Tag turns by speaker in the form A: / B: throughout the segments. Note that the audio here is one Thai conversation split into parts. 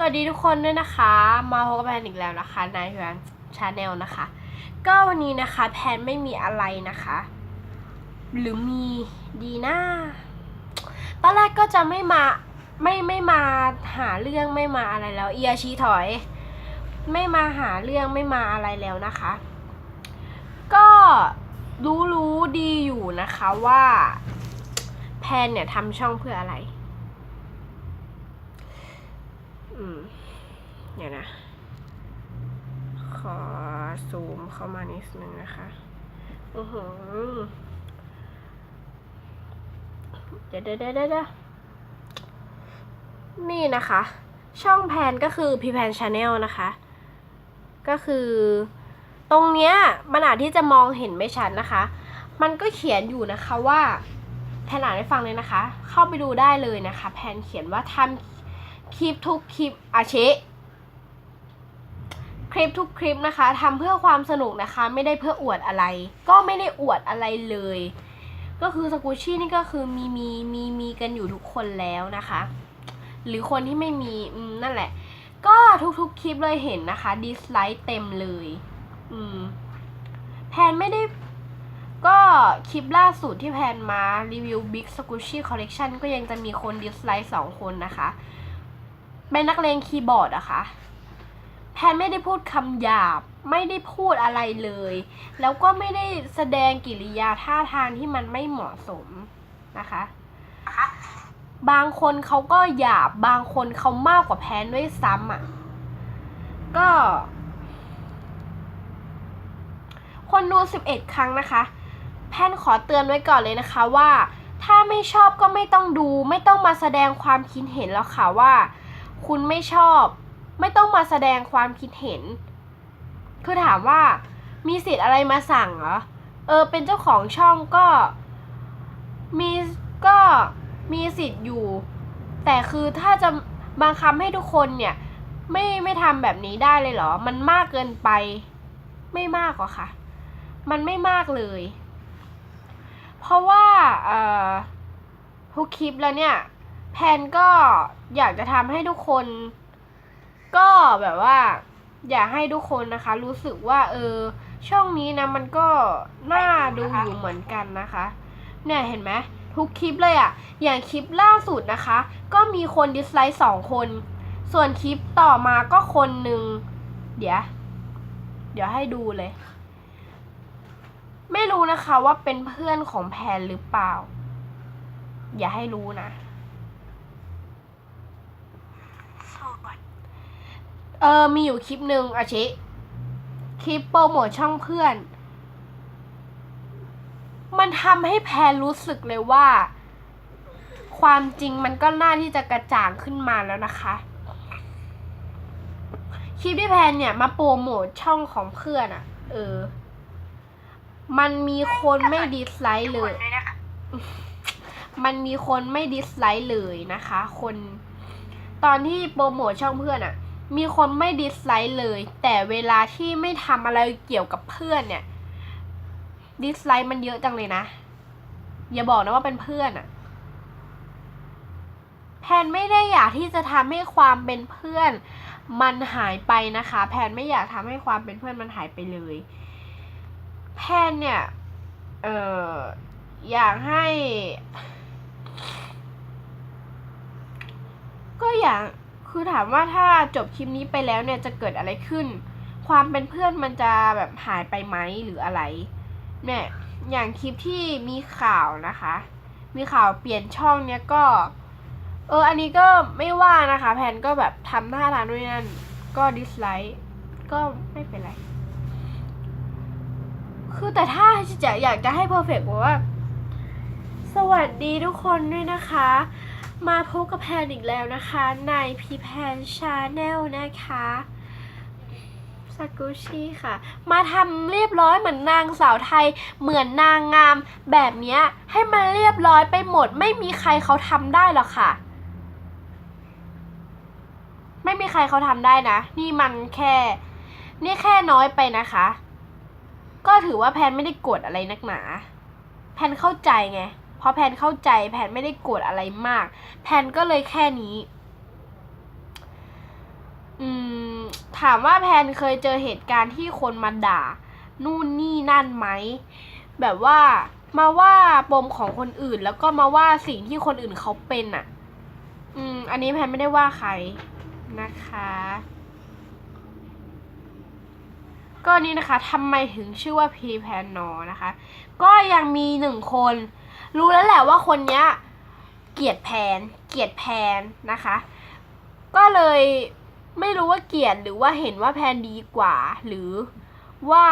A: สวัสดีทุกคนด้วยนะคะ มาพบกับแพนอีกแล้วนะคะในแพนชาแนลนะคะ ก็วันนี้นะคะแพนไม่มีอะไรนะคะ หรือมีดีนะตอนแรกก็จะไม่มาไม่ไม่มาหาเรื่องไม่มาอะไรแล้วเอียชีถอย ไม่มาหาเรื่องไม่มาอะไรแล้วนะคะ ก็รู้รู้ดีอยู่นะคะว่า แพนเนี่ยทำช่องเพื่ออะไร อืมเดี๋ยวนะ ขอซูมเข้ามานิดนึงนะคะ อือหือเดี๋ยวเดี๋ยวเดี๋ยวเดี๋ยวนี่นะคะ ช่องแพนก็คือพีแพนชาแนลนะคะ ก็คือ ตรงเนี้ยมันอาจที่จะมองเห็นไม่ชัดนะคะ มันก็เขียนอยู่นะคะว่าแพนอ่านให้ฟังเลยนะคะ เข้าไปดูได้เลยนะคะ แพนเขียนว่าทำ คลิปทุกคลิปอาชิคลิปทุกคลิปนะคะทำเพื่อความสนุกนะคะ ไม่ได้เพื่ออวดอะไร ก็ไม่ได้อวดอะไรเลย ก็คือสกูชี่นี่ก็คือมีมีมีมีกันอยู่ทุกคนแล้วนะคะ หรือคนที่ไม่มีมนั่นแหละ ก็ทุกๆคลิปเลยเห็นนะคะดิสไลค์เต็มเลย อืมแพนไม่ได้ก็คลิปล่าสุดที่แพนมารีวิว Big Squishy Collection ก็ยังจะมีคนดิสไลค์สองคนนะคะ เป็นนักเลงคีย์บอร์ดอะคะแพนไม่ได้พูดคำหยาบ ไม่ได้พูดอะไรเลย แล้วก็ไม่ได้แสดงกิริยาท่าทางที่มันไม่เหมาะสมนะคะ บางคนเขาก็หยาบบางคนเขามากกว่าแพนด้วยซ้ำอะก็ คนดู 11 ครั้งนะคะ แพนขอเตือนไว้ก่อนเลยนะคะว่า ถ้าไม่ชอบก็ไม่ต้องดู ไม่ต้องมาแสดงความคิดเห็นแล้วค่ะว่า คุณไม่ชอบ ไม่ต้องมาแสดงความคิดเห็น คือถามว่ามีสิทธิ์อะไรมาสั่งเหรอ เออ เป็นเจ้าของช่องก็ มีก็มีสิทธิ์อยู่ แต่คือถ้าจะบังคับให้ทุกคนเนี่ย ไม่ไม่ทำแบบนี้ได้เลยเหรอ มันมากเกินไป ไม่มากหรอค่ะ มันไม่มากเลย เพราะว่า เอ่อทุกคลิปแล้วเนี่ย แพนก็อยากจะทำให้ทุกคน ก็แบบว่า อยากให้ทุกคนนะคะ รู้สึกว่าเออ ช่องนี้นะมันก็น่าดูอยู่เหมือนกันนะคะ เนี่ยเห็นไหมทุกคลิปเลยอะ่ะ อย่างคลิปล่าสุดนะคะ ก็มีคนดิสไลค์สองคน ส่วนคลิปต่อมาก็คนหนึ่งเดี๋ยว เดี๋ยวให้ดูเลย ไม่รู้นะคะว่าเป็นเพื่อนของแพนหรือเปล่า อย่าให้รู้นะ เออ มีอยู่คลิปหนึ่งอาชิ คลิปโปรโมทช่องเพื่อน มันทำให้แพนรู้สึกเลยว่า ความจริงมันก็น่าที่จะกระจ่างขึ้นมาแล้วนะคะ คลิปที่แพนเนี่ย มาโปรโมทช่องของเพื่อนอะ่ะ เออ มันมีคนไม่ดิสไลค์เลย มันมีคนไม่ดิสไลค์เลยนะคะ คน ตอนที่โปรโมทช่องเพื่อนอะ่ะ มีคนไม่ดิสไลค์เลย แต่เวลาที่ไม่ทำอะไรเกี่ยวกับเพื่อนเนี่ยดิสไลค์มันเยอะจังเลยนะ อย่าบอกนะว่าเป็นเพื่อนอะแพนไม่ได้อยากที่จะทำให้ความเป็นเพื่อน มันหายไปนะคะ แพนไม่อยากทำให้ความเป็นเพื่อนมันหายไปเลย แพนเนี่ย เอออยากให้ ก็อยาก คือถามว่าถ้าจบคลิปนี้ไปแล้วเนี่ยจะเกิดอะไรขึ้น ความเป็นเพื่อนมันจะแบบหายไปไหมหรืออะไร เนี่ย อย่างคลิปที่มีข่าวนะคะ มีข่าวเปลี่ยนช่องเนี่ยก็ เออ อันนี้ก็ไม่ว่านะคะ แพนก็แบบทำท่าทางด้วยนั่น ก็ดิสไลค์ก็ไม่เป็นไร คือแต่ถ้าจะอยากจะให้เพอร์เฟกว่า สวัสดีทุกคนด้วยนะคะ มาพบกับแพนอีกแล้วนะคะในพีแพนชาแนลนะคะสกุชี่ค่ะ มาทำเรียบร้อยเหมือนนางสาวไทย เหมือนนางงามแบบเนี้ยให้มันเรียบร้อยไปหมด ไม่มีใครเขาทำได้หรอกค่ะ ไม่มีใครเขาทำได้นะ นี่มันแค่ นี่แค่น้อยไปนะคะ ก็ถือว่าแพนไม่ได้กดอะไรนักหนา แพนเข้าใจไง เพราะแพนเข้าใจแพนไม่ได้โกรธอะไรมาก แพนก็เลยแค่นี้ถามว่าแพนเคยเจอเหตุการณ์ที่คนมาด่า นู่นนี่นั่นไหม แบบว่ามาว่าปมของคนอื่น แล้วก็มาว่าสิ่งที่คนอื่นเขาเป็นอะ อืม อันนี้แพนไม่ได้ว่าใครนะคะ ก็นี่นะคะทำไมถึงชื่อว่าพีแพนนอนะคะ ก็ยังมีหนึ่งคน รู้แล้วแหละว่าคนเนี้ยเกลียดแพนเกลียดแพนนะคะ ก็เลยไม่รู้ว่าเกลียดหรือว่าเห็นว่าแพนดีกว่า หรือว่า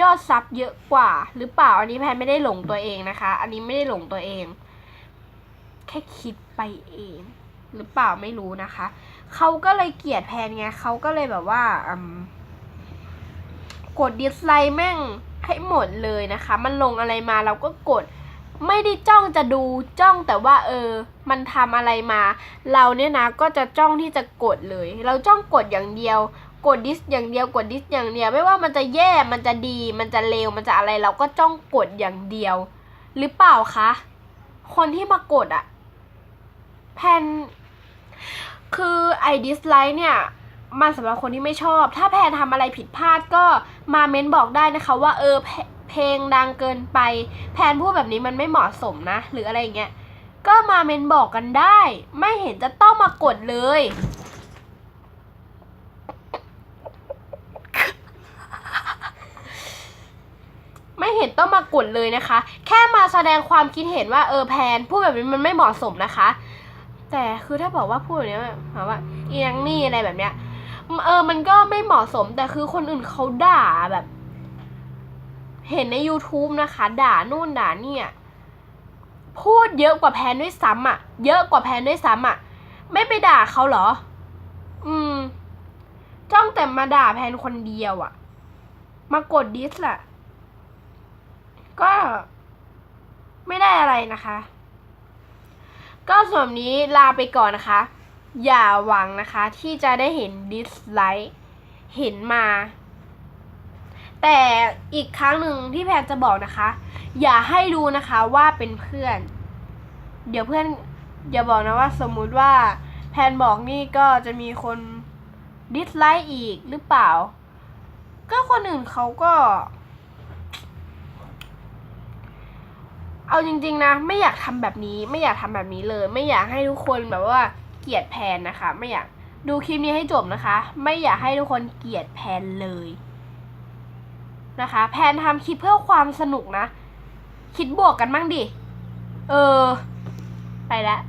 A: ยอดซับเยอะกว่า หรือเปล่าอันนี้แพนไม่ได้หลงตัวเองนะคะ อันนี้ไม่ได้หลงตัวเอง แค่คิดไปเอง หรือเปล่าไม่รู้นะคะเขาก็เลยเกลียดแพนไงเขาก็เลยแบบว่ากดดิสไลค์แม่งให้หมดเลยนะคะ มันลงอะไรมาเราก็กด ไม่ได้จ้องจะดูจ้องแต่ว่าเออ มันทำอะไรมา เราเนี่ยนะก็จะจ้องที่จะกดเลย เราจ้องกดอย่างเดียว กดดิสอย่างเดียวกดดิสอย่างเดียว ไม่ว่ามันจะแย่มันจะดี มันจะเลวมันจะอะไร เราก็จ้องกดอย่างเดียว หรือเปล่าคะคนที่มากดอะแพนคือไอดิสไลค์เนี่ยมันสำหรับคนที่ไม่ชอบ ถ้าแพนทำอะไรผิดพลาดก็มาเม้นบอกได้นะคะว่าเออ เพลงดังเกินไป แพนพูดแบบนี้มันไม่เหมาะสมนะ หรืออะไรอย่างเงี้ยก็มาเมนบอกกันได้ ไม่เห็นจะต้องมากดเลย ไม่เห็นต้องมากดเลยนะคะ แค่มาแสดงความคิดเห็นว่าเออแพนพูดแบบนี้มันไม่เหมาะสมนะคะ แต่คือถ้าบอกว่าพูดแบบนี้ถามว่าเอียงนี่อะไรแบบเนี้ยเออมันก็ไม่เหมาะสมแต่คือคนอื่นเขาด่าแบบ เห็นใน YouTube นะคะ ด่านู่นด่าเนี่ยพูดเยอะกว่าแพนด้วยซ้ำอะ เยอะกว่าแพนด้วยซ้ำอะ ไม่ไปด่าเขาเหรอ อืม จ้องแต่มาด่าแพนคนเดียวอะ มากดดิสล่ะ ก็ ไม่ได้อะไรนะคะ ก็ส่วนนี้ลาไปก่อนนะคะ อย่าหวังนะคะ ที่จะได้เห็นดิสไลค์ เห็นมา แต่อีกครั้งหนึ่งที่แพนจะบอกนะคะ อย่าให้ดูนะคะว่าเป็นเพื่อน เดี๋ยวเพื่อนอย่าบอกนะว่าสมมุติว่าแพนบอกนี่ก็จะมีคนดิสไลค์อีกหรือเปล่า ก็คนอื่นเขาก็ เอาจริง ๆ นะ ไม่อยากทำแบบนี้ ไม่อยากทำแบบนี้เลย ไม่อยากให้ทุกคนแบบว่าเกลียดแพนนะคะ ไม่อยากดูคลิปนี้ให้จบนะคะ ไม่อยากให้ทุกคนเกลียดแพนเลย นะคะ แพนทำคลิปเพื่อความสนุกนะ คิดบวกกันบ้างดิ เออ ไปแล้ว